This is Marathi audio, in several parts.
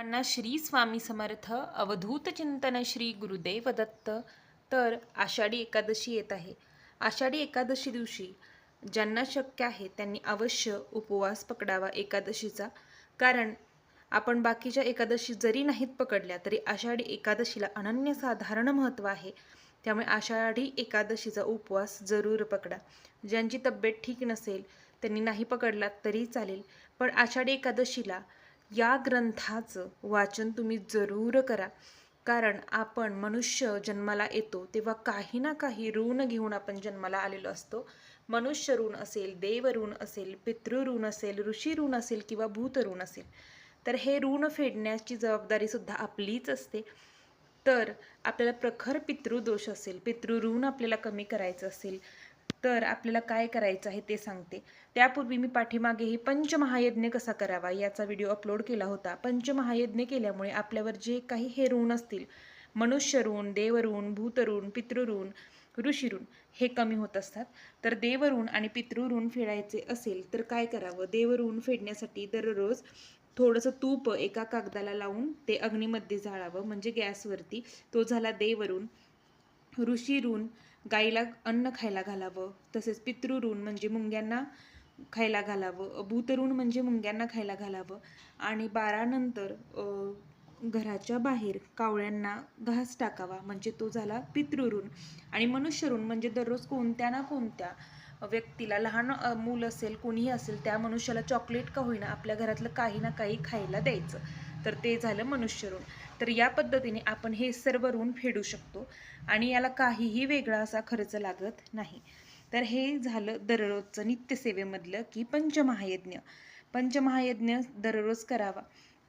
सर्वांना श्री स्वामी समर्थ अवधूत चिंतन श्री गुरुदेव दत्त. तर आषाढी एकादशी येत आहे. आषाढी एकादशी दिवशी ज्यांना शक्य आहे त्यांनी अवश्य उपवास पकडावा एकादशीचा. कारण आपण बाकीच्या एकादशी जरी नाहीत पकडल्या तरी आषाढी एकादशीला अनन्यसाधारण महत्त्व आहे. त्यामुळे आषाढी एकादशीचा उपवास जरूर पकडा. ज्यांची तब्येत ठीक नसेल त्यांनी नाही पकडला तरी चालेल. पण आषाढी एकादशीला या ग्रंथाचं वाचन तुम्ही जरूर करा. कारण आपण मनुष्य जन्माला येतो तेव्हा काही ना काही ऋण घेऊन आपण जन्माला आलेलो असतो. मनुष्य ऋण असेल देव ऋण असेल पितृ ऋण असेल ऋषी ऋण असेल किंवा भूत ऋण असेल तर हे ऋण फेडण्याची जबाबदारी सुद्धा आपलीच असते. तर आपल्याला प्रखर पितृदोष असेल पितृ ऋण आपल्याला कमी करायचं असेल तर आपल्याला काय करायचं आहे ते सांगते. त्यापूर्वी मी पाठीमागेही पंचमहायज्ञ कसा करावा याचा व्हिडिओ अपलोड केला होता. पंचमहायज्ञ केल्यामुळे आपल्यावर जे काही हे ऋण असतील मनुष्य ऋण देवऋण भूतऋण पितृऋण ऋषी ऋण हे कमी होत असतात. तर देवऋण आणि पितृऋण फेडायचे असेल तर काय करावं? देवऋण फेडण्यासाठी दररोज थोडंसं तूप एका कागदाला लावून ते अग्नीमध्ये जाळावं. म्हणजे गॅसवरती तो झाला देवऋण ऋषी ऋण गाईला अन्न खायला घालावं तसेच पितृऋण म्हणजे मुंग्यांना खायला घालावं भूतऋण म्हणजे मुंग्यांना खायला घालावं आणि बारानंतर घराच्या बाहेर कावळ्यांना घास टाकावा म्हणजे तो झाला पितृऋण. आणि मनुष्यऋण म्हणजे दररोज कोणत्या ना कोणत्या व्यक्तीला लहान मूल असेल कोणीही असेल त्या मनुष्याला चॉकलेट का होईना आपल्या घरातलं काही ना काही खायला द्यायचं. तर ते झालं मनुष्यऋण. तर या पद्धतीने आपण हे सर्व ऋण फेडू शकतो आणि याला काहीही वेगळा असा खर्च लागत नाही. तर हे झालं दररोजचं नित्यसेवेमधलं की पंचमहायज्ञ. पंचमहायज्ञ दररोज करावा.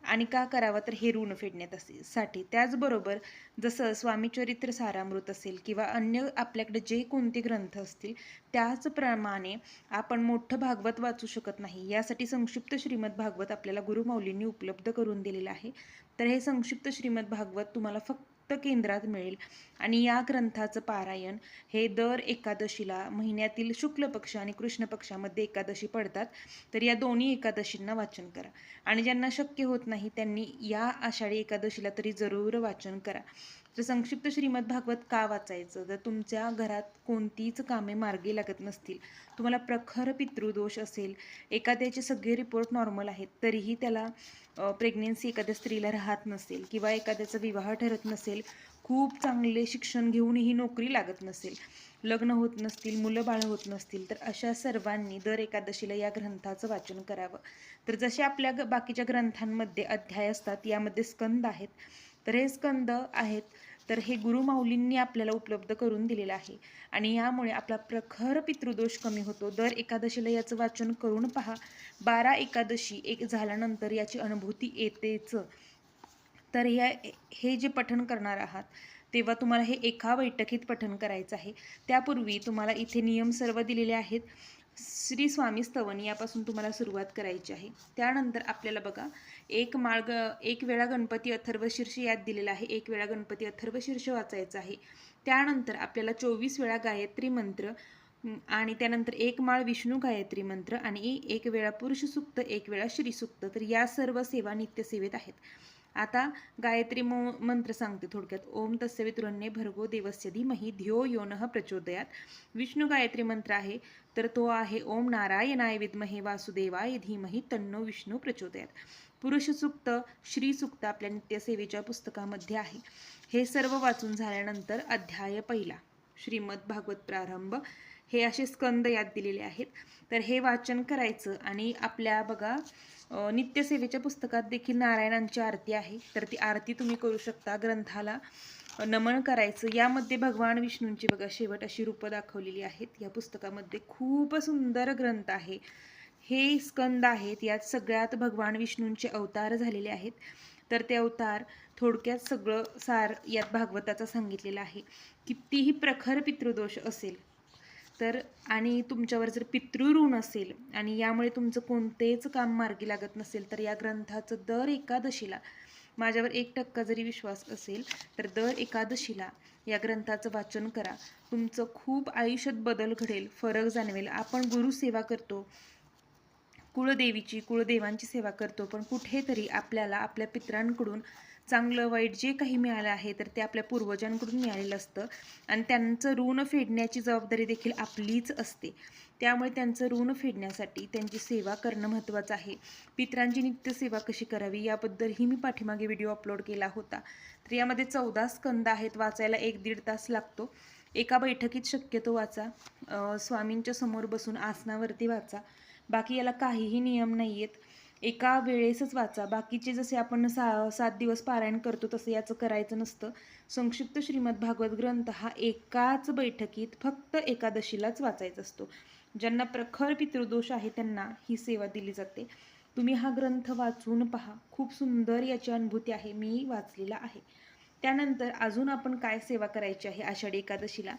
आणि का करावा? तर हे ऋण फेडण्यात असे साठी त्याचबरोबर जसं स्वामीचरित्र सारामृत असेल किंवा अन्य आपल्याकडे जे कोणते ग्रंथ असतील त्याचप्रमाणे आपण मोठं भागवत वाचू शकत नाही. यासाठी संक्षिप्त श्रीमद भागवत आपल्याला गुरुमौलींनी उपलब्ध करून दिलेलं आहे. तर हे संक्षिप्त श्रीमद भागवत तुम्हाला फक्त केंद्रात मिळेल. आणि या ग्रंथाचं पारायण हे दर एकादशीला महिन्यातील शुक्ल पक्ष आणि कृष्ण पक्षामध्ये एकादशी पडतात. तर या दोन्ही एकादशींना वाचन करा. आणि ज्यांना शक्य होत नाही त्यांनी या आषाढी एकादशीला तरी जरूर वाचन करा. तर संक्षिप्त श्रीमद भागवत का वाचायचं? जर तुमच्या घरात कोणतीच कामे मार्गी लागत नसतील. तुम्हाला प्रखर पितृदोष असेल. एखाद्याचे सगळे रिपोर्ट नॉर्मल आहेत. तरीही त्याला प्रेग्नेन्सी एखाद्या स्त्रीला राहत नसेल किंवा एखाद्याचा विवाह ठरत नसेल खूप चांगले शिक्षण घेऊनही नोकरी लागत नसेल लग्न होत नसतील मुलं बाळ होत नसतील तर अशा सर्वांनी दर एकादशीला या ग्रंथाचं वाचन करावं. तर जसे आपल्या ग- बाकीच्या ग्रंथांमध्ये अध्याय असतात यामध्ये स्कंद आहेत. तर हे स्कंद आहेत तर हे गुरुमाऊलींनी आपल्याला उपलब्ध करून दिलेलं आहे. आणि यामुळे आपला प्रखर पितृदोष कमी होतो. दर एकादशीला याचं वाचन करून पहा. बारा एकादशी एक झाल्यानंतर याची अनुभूती येतेच. तर या हे जे पठण करणार आहात तेव्हा तुम्हाला हे एका बैठकीत पठण करायचं आहे. त्यापूर्वी तुम्हाला इथे नियम सर्व दिलेले आहेत. श्री स्वामी स्तवन यापासून तुम्हाला सुरुवात करायची आहे. त्यानंतर आपल्याला बघा एक माळ ग एक वेळा गणपती अथर्व शीर्ष यात दिलेला आहे. एक वेळा गणपती अथर्व शीर्ष वाचायचं आहे. त्यानंतर आपल्याला चोवीस वेळा गायत्री मंत्र आणि त्यानंतर एक माळ विष्णू गायत्री मंत्र आणि एक वेळा पुरुष सुक्त एक वेळा श्रीसुक्त. तर या सर्व सेवा नित्यसेवेत आहेत. आता गायत्री मो मंत्र सांगते थोडक्यात. ओम तस्य वितुरण्ये भर्गो देवस्य धीमही धियो योन प्रचोदयात. विष्णू गायत्री मंत्र आहे तर तो आहे ओम नारायणाय विद्महे वासुदेवाय धीमही तन्नो विष्णू प्रचोदयात. पुरुष सुक्त श्री सुक्त आपल्या नित्यसेवेच्या पुस्तकामध्ये आहे. हे सर्व वाचून झाल्यानंतर अध्याय पहिला. श्रीमद भागवत प्रारंभ. हे असे स्कंद यात दिलेले आहेत. तर हे वाचन करायचं आणि आपल्या बघा नित्यसेवेच्या पुस्तकात देखील नारायणांची आरती आहे. तर ती आरती तुम्ही करू शकता. ग्रंथाला नमन करायचं. यामध्ये भगवान विष्णूंची बघा शेवट अशी रूपं दाखवलेली आहेत. या पुस्तकामध्ये खूप सुंदर ग्रंथ आहे. हे स्कंद आहेत. यात सगळ्यात भगवान विष्णूंचे अवतार झालेले आहेत. तर ते अवतार थोडक्यात सगळं सार यात भागवताचा सांगितलेलं आहे. कितीही प्रखर पितृदोष असेल तर आणि तुमच्यावर जर पितृऋण असेल आणि यामुळे तुमचं कोणतेच काम मार्गी लागत नसेल तर या ग्रंथाचं दर एकादशीला माझ्यावर एक टक्का जरी विश्वास असेल तर दर एकादशीला या ग्रंथाचं वाचन करा. तुमचं खूप आयुष्यात बदल घडेल फरक जाणवेल. आपण गुरुसेवा करतो कुळदेवीची कुळदेवांची सेवा करतो पण कुठेतरी आपल्याला आपल्या पितरांकडून चांगलं वाईट जे काही मिळालं आहे तर ते आपल्या पूर्वजांकडून मिळालेलं असतं. आणि त्यांचं ऋण फेडण्याची जबाबदारी देखील आपलीच असते. त्यामुळे त्यांचं ऋण फेडण्यासाठी त्यांची सेवा करणं महत्त्वाचं आहे. पितरांची नित्य सेवा कशी करावी याबद्दलही मी पाठीमागे व्हिडिओ अपलोड केला होता. तर यामध्ये चौदा स्कंद आहेत वाचायला एक दीड तास लागतो. एका बैठकीत शक्यतो वाचा. स्वामींच्या समोर बसून आसनावरती वाचा. बाकी याला काहीही नियम नाही आहेत एका वेळेसच वाचा. बाकीचे जसे आपण सा सात दिवस पारायण करतो तसं याचं करायचं नसतं. संक्षिप्त श्रीमद भागवत ग्रंथ हा एकाच बैठकीत फक्त एकादशीलाच वाचायचा असतो. ज्यांना प्रखर पितृदोष आहे त्यांना ही सेवा दिली जाते. तुम्ही हा ग्रंथ वाचून पहा. खूप सुंदर याची अनुभूती आहे. मी वाचलेला आहे. त्यानंतर अजून आपण काय सेवा करायची आहे आषाढी एकादशीला?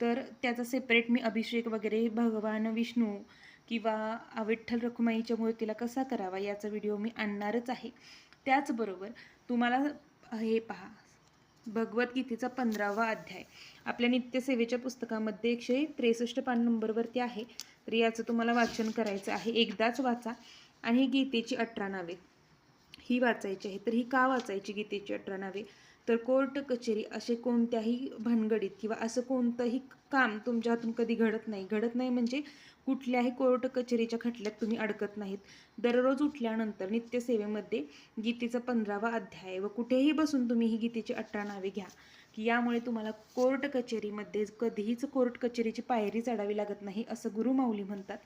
तर त्याचा सेपरेट मी अभिषेक वगैरे भगवान विष्णू किंवा विठ्ठल रखुमाईच्या मूर्तीला कसा करावा याचा व्हिडिओ मी आणणारच आहे. त्याचबरोबर तुम्हाला हे पहा भगवद्गीतेचा पंधरावा अध्याय. आपल्या नित्यसेवेच्या पुस्तकामध्ये एकशे त्रेसष्ट पान नंबरवरती आहे. तर याचं तुम्हाला वाचन करायचं आहे. एकदाच वाचा आणि ही गीतेची अठरा नावे. ही वाचायची आहे. तर ही का वाचायची गीतेची अठरा नावे? तर कोर्ट कचेरी असे कोणत्याही भानगडीत किंवा असं कोणतंही काम तुमच्या हातून कधी घडत नाही. घडत नाही म्हणजे कुठल्याही कोर्ट कचेरीच्या खटल्यात तुम्ही अडकत नाहीत. दररोज उठल्यानंतर नित्यसेवेमध्ये गीतेचा पंधरावा अध्याय व कुठेही बसून तुम्ही ही गीतेची अठरा नावे घ्या. की यामुळे तुम्हाला कोर्ट कचेरीमध्ये कधीच कोर्ट कचेरीची पायरी चढावी लागत नाही असं गुरु माऊली म्हणतात.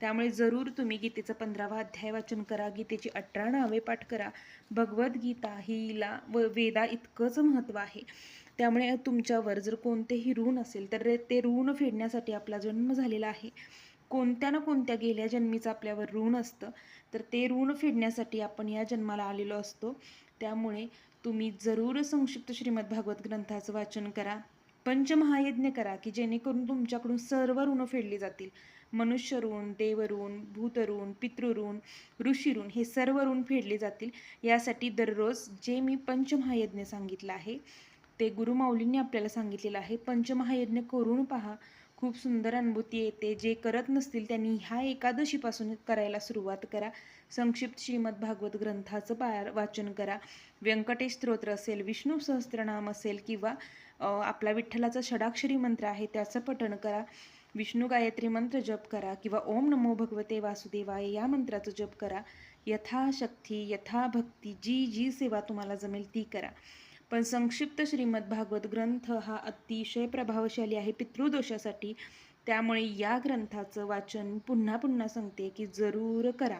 त्यामुळे जरूर तुम्ही गीतेचा पंधरावा अध्याय वाचन करा गीतेची अठरा नावे पाठ करा. भगवद्गीता हिला व वेदा इतकंच महत्त्व आहे. त्यामुळे तुमच्यावर जर कोणतेही ऋण असेल तर ते ऋण फेडण्यासाठी आपला जन्म झालेला आहे. कोणत्या ना कोणत्या गेल्या जन्मीचं आपल्यावर ऋण असतं तर ते ऋण फेडण्यासाठी आपण या जन्माला आलेलो असतो. त्यामुळे तुम्ही जरूर संक्षिप्त श्रीमद भागवत ग्रंथाचं वाचन करा. पंचमहायज्ञ करा की जेणेकरून तुमच्याकडून सर्व ऋण फेडली जातील. मनुष्य ऋण देवऋण भूतऋण पितृऋण ऋषीऋण हे सर्व ऋण फेडले जातील. यासाठी दररोज जे मी पंचमहायज्ञ सांगितलं आहे ते गुरुमाऊलींनी आपल्याला सांगितलेलं आहे. पंचमहायज्ञ करून पहा. खूप सुंदर अनुभूती येते. जे करत नसतील त्यांनी ह्या एकादशीपासून करायला सुरुवात करा. संक्षिप्त श्रीमद भागवत ग्रंथाचं पार वाचन करा. व्यंकटेश स्तोत्र असेल विष्णू सहस्त्रनाम असेल किंवा आपला विठ्ठलाचा षडाक्षरी मंत्र आहे त्याचं पठण करा. विष्णू गायत्री मंत्र जप करा किंवा ओम नमो भगवते वासुदेवाय या मंत्राचं जप करा. यथाशक्ती यथाभक्ती जी जी सेवा तुम्हाला जमेल ती करा. पण संक्षिप्त श्रीमद भागवत ग्रंथ हा अतिशय प्रभावशाली आहे पितृदोषासाठी. त्यामुळे या ग्रंथाचं वाचन पुन्हा पुन्हा सांगते की जरूर करा.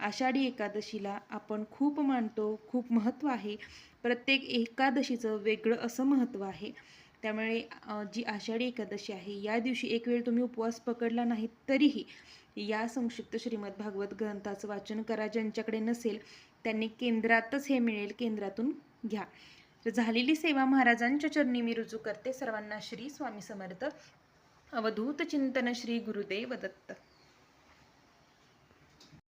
आषाढी एकादशीला आपण खूप मानतो खूप महत्त्व आहे. प्रत्येक एकादशीचं वेगळं असं महत्त्व आहे. त्यामुळे जी आषाढी एकादशी आहे या दिवशी एक वेळ तुम्ही उपवास पकडला नाही तरीही या संक्षिप्त श्रीमद भागवत ग्रंथाचं वाचन करा. ज्यांच्याकडे नसेल त्यांनी केंद्रातच हे मिळेल केंद्रातून घ्या. तर झालेली सेवा महाराजांच्या चरणी मी रुजू करते. सर्वांना श्री स्वामी समर्थ. अवधूत चिंतन श्री गुरुदेव दत्त.